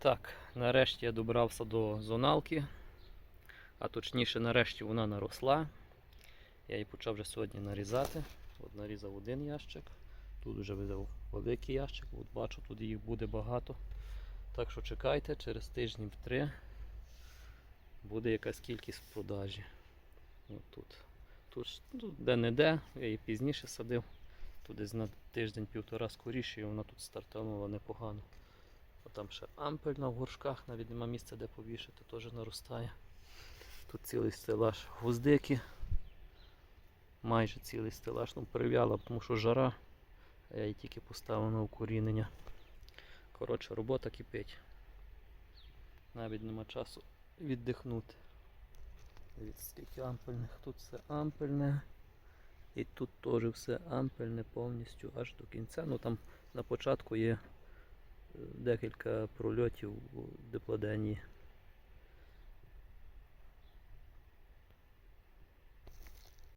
Так, нарешті я добрався до зоналки, а точніше, нарешті вона наросла. Я її почав вже сьогодні нарізати. От нарізав один ящик, тут вже взяв великий ящик, от бачу, тут їх буде багато. Так що чекайте, через тижнів три буде якась кількість в продажі. От тут. Тут ж, ну, де-не-де, я її пізніше садив. Тут десь на тиждень-півтора скоріше, і вона тут стартанула непогано. Там ще ампельна в горшках, навіть нема місця де повішати, теж наростає. Тут цілий стелаж гвоздики. Майже цілий стелаж, ну прив'яла, тому що жара. А я її тільки поставив на укорінення. Коротше, робота кипить. Навіть нема часу віддихнути. Дивіться, скільки ампельних. Тут все ампельне. І тут теж все ампельне повністю аж до кінця. Ну там на початку є декілька прольотів у диплоденії